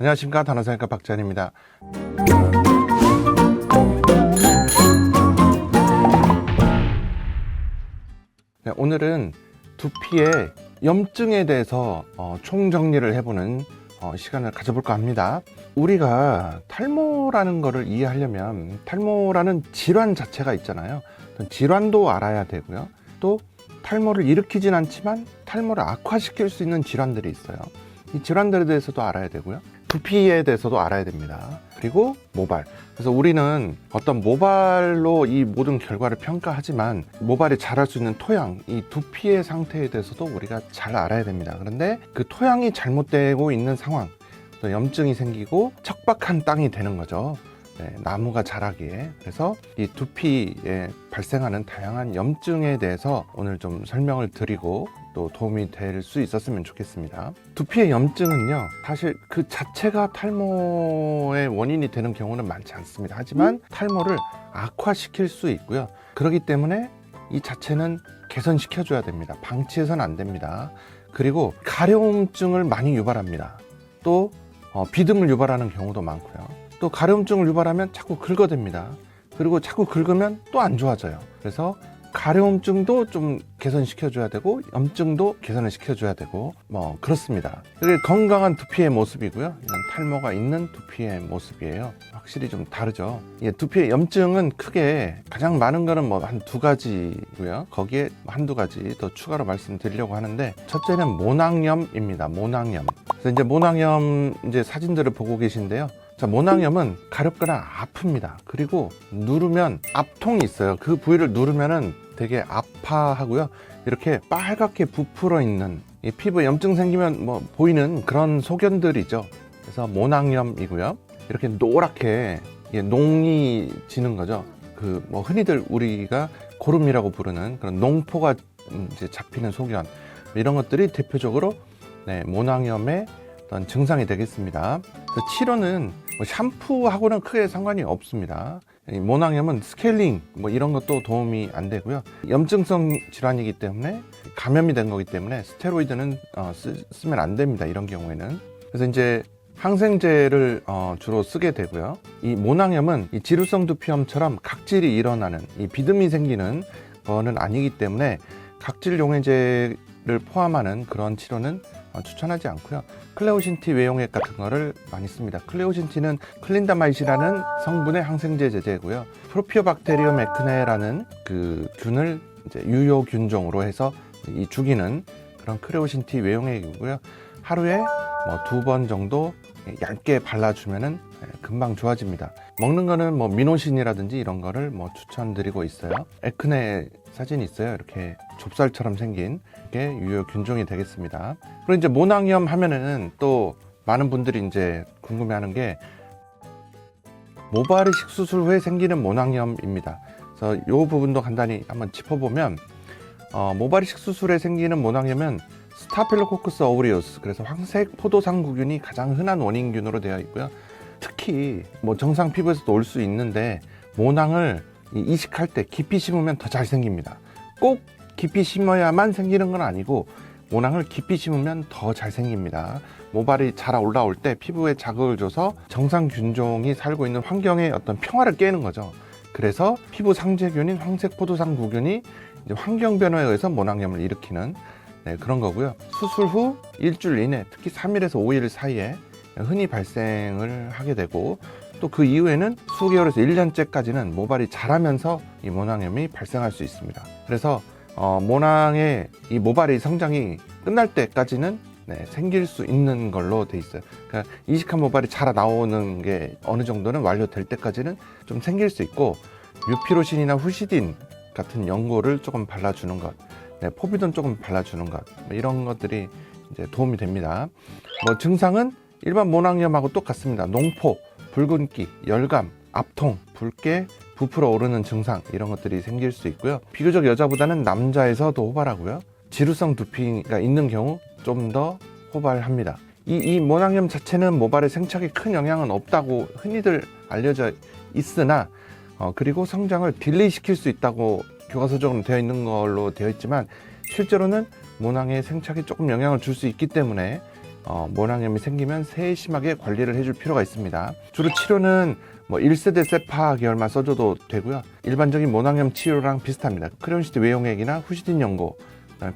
안녕하십니까 단어사니까 박찬입니다. 네, 오늘은 두피의 염증에 대해서 어, 총정리를 해보는 어, 시간을 가져볼까 합니다. 우리가 탈모라는 것을 이해하려면 탈모라는 질환 자체가 있잖아요. 질환도 알아야 되고요. 또 탈모를 일으키진 않지만 탈모를 악화시킬 수 있는 질환들이 있어요. 이 질환들에 대해서도 알아야 되고요. 두피에 대해서도 알아야 됩니다. 그리고 모발. 그래서 우리는 어떤 모발로 이 모든 결과를 평가하지만 모발이 자랄 수 있는 토양, 이 두피의 상태에 대해서도 우리가 잘 알아야 됩니다. 그런데 그 토양이 잘못되고 있는 상황, 또 염증이 생기고 척박한 땅이 되는 거죠. 네, 나무가 자라기에 그래서 이 두피에 발생하는 다양한 염증에 대해서 오늘 좀 설명을 드리고 또 도움이 될 수 있었으면 좋겠습니다. 두피의 염증은요, 사실 그 자체가 탈모의 원인이 되는 경우는 많지 않습니다. 하지만 탈모를 악화시킬 수 있고요. 그렇기 때문에 이 자체는 개선시켜줘야 됩니다. 방치해서는 안 됩니다. 그리고 가려움증을 많이 유발합니다. 또 어, 비듬을 유발하는 경우도 많고요. 또 가려움증을 유발하면 자꾸 긁어댑니다. 그리고 자꾸 긁으면 또 안 좋아져요. 그래서 가려움증도 좀 개선시켜줘야 되고 염증도 개선을 시켜줘야 되고 뭐 그렇습니다. 이게 건강한 두피의 모습이고요. 이건 탈모가 있는 두피의 모습이에요. 확실히 좀 다르죠. 예, 두피의 염증은 크게 가장 많은 거는 뭐 한 두 가지고요. 거기에 한두 가지 더 추가로 말씀드리려고 하는데 첫째는 모낭염입니다. 모낭염. 그래서 이제 모낭염 이제 사진들을 보고 계신데요. 자, 모낭염은 가렵거나 아픕니다. 그리고 누르면 압통이 있어요. 그 부위를 누르면은 되게 아파하고요. 이렇게 빨갛게 부풀어 있는 이 피부에 염증 생기면 뭐 보이는 그런 소견들이죠. 그래서 모낭염이고요. 이렇게 노랗게 농이 지는 거죠. 그 뭐 흔히들 우리가 고름이라고 부르는 그런 농포가 음, 이제 잡히는 소견 이런 것들이 대표적으로 네, 모낭염의 어떤 증상이 되겠습니다. 그래서 치료는 뭐 샴푸하고는 크게 상관이 없습니다. 이 모낭염은 스케일링 뭐 이런 것도 도움이 안 되고요. 염증성 질환이기 때문에 감염이 된 거기 때문에 스테로이드는 어, 쓰, 면 안 됩니다. 이런 경우에는. 그래서 이제 항생제를 어, 주로 쓰게 되고요. 이 모낭염은 이 지루성 두피염처럼 각질이 일어나는 이 비듬이 생기는 거는 아니기 때문에 각질 용해제를 포함하는 그런 치료는 어, 추천하지 않고요. 클레오신티 외용액 같은 거를 많이 씁니다. 클레오신티는 클린다마이시라는 성분의 항생제 제제고요. 프로피오박테리움 에크네라는 그 균을 이제 유효 균종으로 해서 이 죽이는 그런 클레오신티 외용액이고요. 하루에 뭐 두 번 정도 얇게 발라주면은 금방 좋아집니다. 먹는 거는 뭐 미노신이라든지 이런 거를 뭐 추천드리고 있어요. 에크네 사진이 있어요. 이렇게 좁쌀처럼 생긴 게 유효 균종이 되겠습니다. 그리고 이제 모낭염 하면은 또 많은 분들이 이제 궁금해하는 게 모발이식 수술 후에 생기는 모낭염입니다. 그래서 이 부분도 간단히 한번 짚어보면 어, 모발이 식 수술에 생기는 모낭염은 스타필로코크스 어우리우스 그래서 황색 포도상구균이 가장 흔한 원인균으로 되어 있고요. 특히 뭐 정상 피부에서도 올 수 있는데 모낭을 이 이식할 때 깊이 심으면 더 잘 생깁니다. 꼭 깊이 심어야만 생기는 건 아니고 모낭을 깊이 심으면 더 잘 생깁니다. 모발이 자라 올라올 때 피부에 자극을 줘서 정상 균종이 살고 있는 환경의 어떤 평화를 깨는 거죠. 그래서 피부 상재균인 황색 포도상 구균이 이제 환경 변화에 의해서 모낭염을 일으키는 네, 그런 거고요. 수술 후 일주일 이내, 특히 3일에서 5일 사이에 흔히 발생을 하게 되고 또 그 이후에는 수개월에서 1년째까지는 모발이 자라면서 이 모낭염이 발생할 수 있습니다. 그래서 어, 모낭의 이 모발의 성장이 끝날 때까지는 네, 생길 수 있는 걸로 돼 있어요. 그러니까 이식한 모발이 자라 나오는 게 어느 정도는 완료될 때까지는 좀 생길 수 있고 뮤피로신이나 후시딘 같은 연고를 조금 발라주는 것, 네, 포비돈 조금 발라주는 것뭐 이런 것들이 이제 도움이 됩니다. 뭐 증상은 일반 모낭염하고 똑같습니다. 농포, 붉은기, 열감, 압통, 붉게 부풀어 오르는 증상 이런 것들이 생길 수 있고요. 비교적 여자보다는 남자에서 더 호발하고요. 지루성 두피가 있는 경우 좀 더 호발합니다. 이, 이 모낭염 자체는 모발의 생착에 큰 영향은 없다고 흔히들 알려져 있으나 어, 그리고 성장을 딜레이 시킬 수 있다고 교과서적으로 되어 있는 걸로 되어 있지만 실제로는 모낭의 생착에 조금 영향을 줄 수 있기 때문에 어, 모낭염이 생기면 세심하게 관리를 해줄 필요가 있습니다. 주로 치료는 뭐 1세대 세파 계열만 써줘도 되고요. 일반적인 모낭염 치료랑 비슷합니다. 크레온시티 외용액이나 후시딘 연고,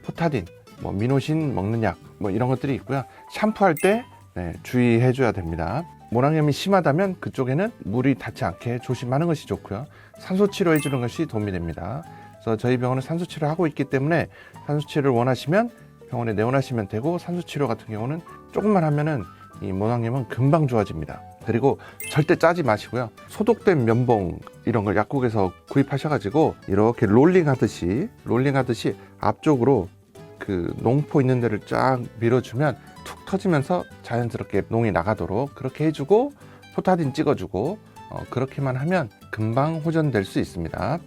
포타딘, 뭐 미노신 먹는 약, 뭐 이런 것들이 있고요. 샴푸할 때 네, 주의해줘야 됩니다. 모낭염이 심하다면 그쪽에는 물이 닿지 않게 조심하는 것이 좋고요. 산소 치료해주는 것이 도움이 됩니다. 그래서 저희 병원은 산소 치료 하고 있기 때문에 산소 치료를 원하시면 병원에 내원하시면 되고 산소 치료 같은 경우는 조금만 하면은 이 모낭염은 금방 좋아집니다. 그리고 절대 짜지 마시고요. 소독된 면봉 이런 걸 약국에서 구입하셔가지고 이렇게 롤링 하듯이 롤링 하듯이 앞쪽으로 그 농포 있는 데를 쫙 밀어주면 툭 터지면서 자연스럽게 농이 나가도록 그렇게 해주고 포타딘 찍어주고 어, 그렇게만 하면 금방 호전될 수 있습니다.